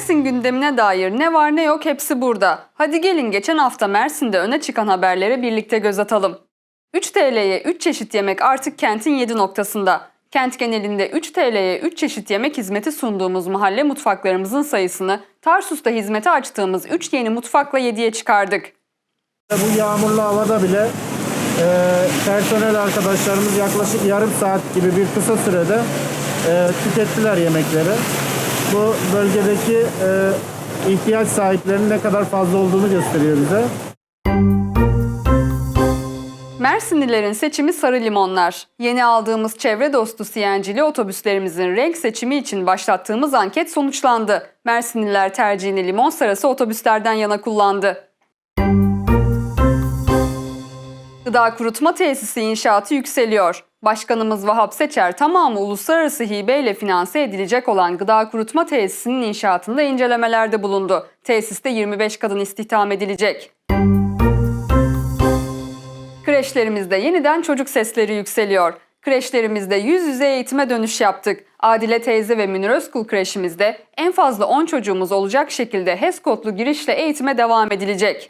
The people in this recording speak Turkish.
Mersin gündemine dair ne var ne yok hepsi burada. Hadi gelin geçen hafta Mersin'de öne çıkan haberlere birlikte göz atalım. 3 TL'ye 3 çeşit yemek artık kentin 7 noktasında. Kent genelinde 3 TL'ye 3 çeşit yemek hizmeti sunduğumuz mahalle mutfaklarımızın sayısını Tarsus'ta hizmete açtığımız 3 yeni mutfakla 7'ye çıkardık. Bu yağmurlu havada bile e, personel arkadaşlarımız yaklaşık yarım saat gibi bir kısa sürede e, tükettiler yemekleri. Bu bölgedeki e, ihtiyaç sahiplerinin ne kadar fazla olduğunu gösteriyor bize. Mersinlilerin seçimi sarı limonlar. Yeni aldığımız çevre dostu CNG'li otobüslerimizin renk seçimi için başlattığımız anket sonuçlandı. Mersinliler tercihini limon sarısı otobüslerden yana kullandı. Gıda kurutma tesisi inşaatı yükseliyor. Başkanımız Vahap Seçer tamamı uluslararası hibeyle finanse edilecek olan gıda kurutma tesisinin inşaatında incelemelerde bulundu. Tesiste 25 kadın istihdam edilecek. Kreşlerimizde yeniden çocuk sesleri yükseliyor. Kreşlerimizde yüz yüze eğitime dönüş yaptık. Adile teyze ve Münir Özkul kreşimizde en fazla 10 çocuğumuz olacak şekilde HES kodlu girişle eğitime devam edilecek.